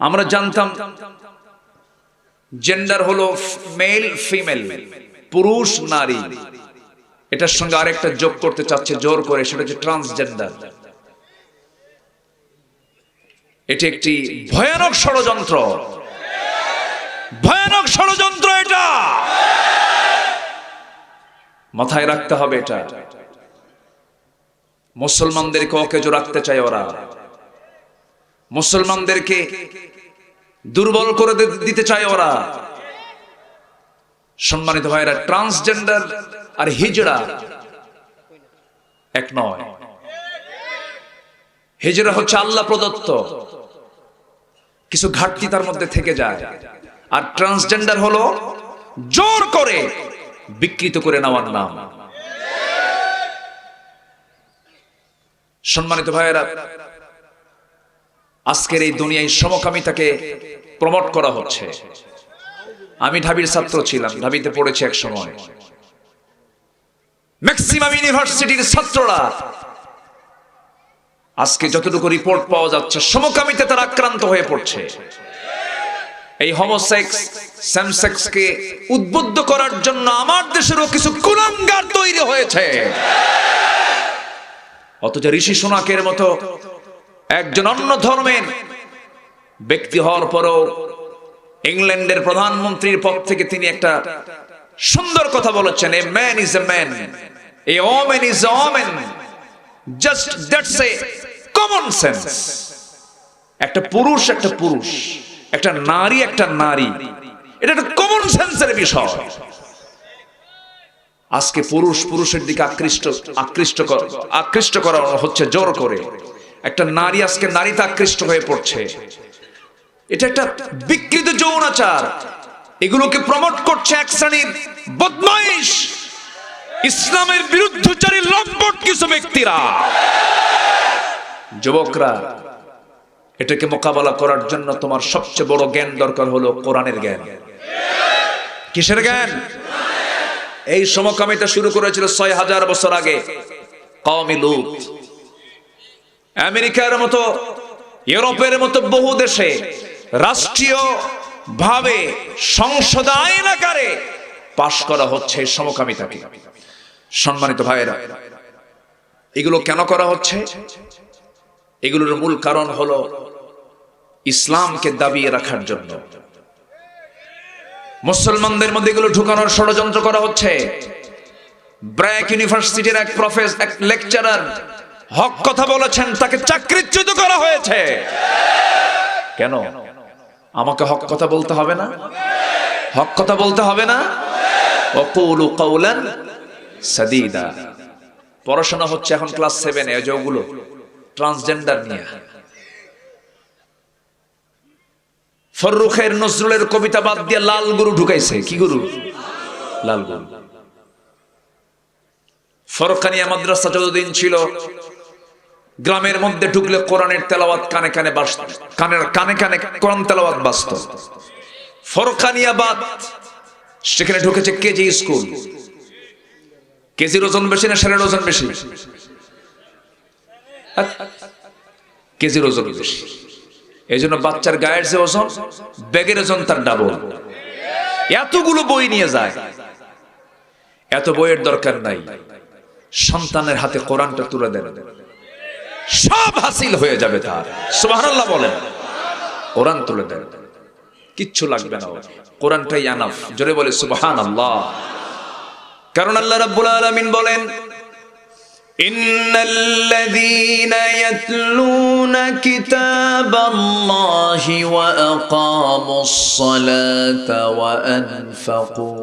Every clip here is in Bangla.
আমরা জানতাম জেন্ডার হলো মেল ফিমেল পুরুষ, নারী। এটার সঙ্গে আরেকটা যোগ করতে চাচ্ছে, জোর করে, সেটা হচ্ছে ট্রান্সজেন্ডার এটি একটি ভয়ানক ষড়যন্ত্র। ভয়ানক ষড়যন্ত্র এটা। মাথায় রাখতে হবে এটা। মুসলমানদেরকে অকেজো রাখতে চায় ওরা। মুসলমানদেরকে দুর্বল করে দিতে চায় ওরা। সম্মানিত ভাইরা, ট্রান্সজেন্ডার আর হিজড়া এক নয়। হিজড়া হচ্ছে আল্লাহ প্রদত্ত। কিছু ঘাটতি তার মধ্যে থেকে যায়। আর ট্রান্সজেন্ডার হলো জোর করে বিকৃত করে নেওয়ার নাম। সম্মানিত ভাইয়েরা আজকের এই দুনিয়ায় সমকামিতাকে প্রমোট করা হচ্ছে। আমি ঢাবির ছাত্র ছিলাম, ঢাবিতে পড়েছি এক সময়। ম্যাক্সিমাম ইউনিভার্সিটির ছাত্ররা আজকে যতটুকু রিপোর্ট পাওয়া যাচ্ছে সমকামিতে তারা আক্রান্ত হয়ে পড়ছে। এই হোমোসেক্স স্যামসেক্সকে উদ্বুদ্ধ করার জন্য আমার দেশেরও কিছু কুলাঙ্গার তৈরি হয়েছে। অথচ ঋষি সোনাকের মতো একজন অন্য ধর্মের ব্যক্তি হওয়ার পরও ইংল্যান্ডের প্রধানমন্ত্রীর পদ থেকে তিনি একটা সুন্দর কথা বলেছেন a man is a man a women is a women just that's a common sense একটা পুরুষ একটা পুরুষ, একটা নারী একটা নারী, এটা একটা কমন সেন্সের বিষয়। আজকে পুরুষ পুরুষের দিকে আকৃষ্ট আকৃষ্ট আকৃষ্ট করা হচ্ছে জোর করে। একটা নারী আজকে নারীতে আকৃষ্ট হয়ে পড়ছে। এটা একটা বিকৃত যৌনাচার। এগুলোকে প্রমোট করছে এক শ্রেণির বদমাইশ। ইসলামের বিরুদ্ধচারী লম্পট কিছু ব্যক্তিরা। যুবকরা, এটাকে মোকাবেলা করার জন্য তোমার সবচেয়ে বড় জ্ঞান দরকার হলো কোরআনের জ্ঞান। কিসের জ্ঞান? এই সমকামিতা শুরু করেছিল ছয় হাজার বছর আগে। কওমি লুত। আমেরিকার মতো, ইউরোপের মতো বহু দেশে রাষ্ট্রীয় ভাবে সংসদ আইন আকারে পাশ করা হচ্ছে সমকামিতাকে। সম্মানিত ভাইয়েরা, এগুলো কেন করা হচ্ছে? এগুলোর মূল কারণ হলো ইসলামকে দাবিয়ে রাখার জন্য। মুসলমানদের মধ্যে এগুলো ঢুকানোর ষড়যন্ত্র করা হচ্ছে। ব্র্যাক ইউনিভার্সিটির এক প্রফেসর এক লেকচারার হক কথা বলেছেন, তাকে চাকরিচ্যুত করা হয়েছে। কেন? আমাকে হক কথা বলতে হবে না? হক কথা বলতে হবে না? ওকুলু কওলান সাদিদা। পড়াশোনা হচ্ছে এখন ক্লাস সেভেনে যেগুলো ট্রান্সজেন্ডার নিয়ে। ফররুখের নজরুলের কবিতা বাদ দিয়ে লাল গুরু ঢুকাইছে। কি গুরু? লাল গুরু। ফরকানিয়া মাদ্রাসা যতদিন ছিল গ্রামের মধ্যে ঢুকলে কোরআনের তেলাওয়াত কানে কানে বাস কানে কানে কানে কোরআন তেলাওয়াত বাসত ফরকানিয়াবাদ, সেখানে ঢুকেছে কেজি স্কুল। কেজির ওজন বেশি না সেরের ওজন বেশি? কেজির ওজন বেশি। এই জন্য বাচ্চার গায়ের যে ওজন, ব্যাগের ওজন তার ডাবল এতগুলো বই নিয়ে যায়। এত বইয়ের দরকার নাই। সন্তানের হাতে কোরআনটা তুলে দেন। সব হাসিল হয়ে যাবে তার সুবহানাল্লাহ বলেন কোরআন তুলে দেন কিচ্ছু লাগবে না ওর। কোরআনটাই আনাফ জোরে বলে সুবহানাল্লাহ কারণ আল্লাহ রাব্বুল আলামিন বলেন إن الذين يتلون كتاب الله وأقاموا الصلاة وأنفقوا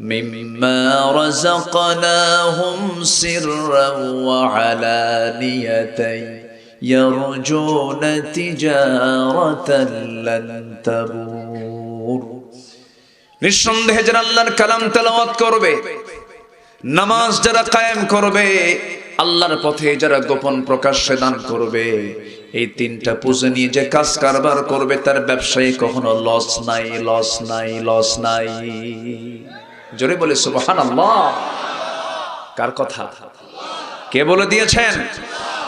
مما رزقناهم سرا وعلانية يرجون تجارة لن تبور নিঃসন্দেহে যারা আল্লাহর কালাম তেলাওয়াত করবে নামাজ যারা কায়েম করবে আল্লাহর পথে যারা গোপন প্রকাশ্যে দান করবে এই তিনটা পুজো নিয়ে যে কাজ কারবার করবে তার ব্যবসায়ী কখনো লস নাই লস নাই লস নাই জোরে বলে সুবহান কার কথা? কে বলে দিয়েছেন?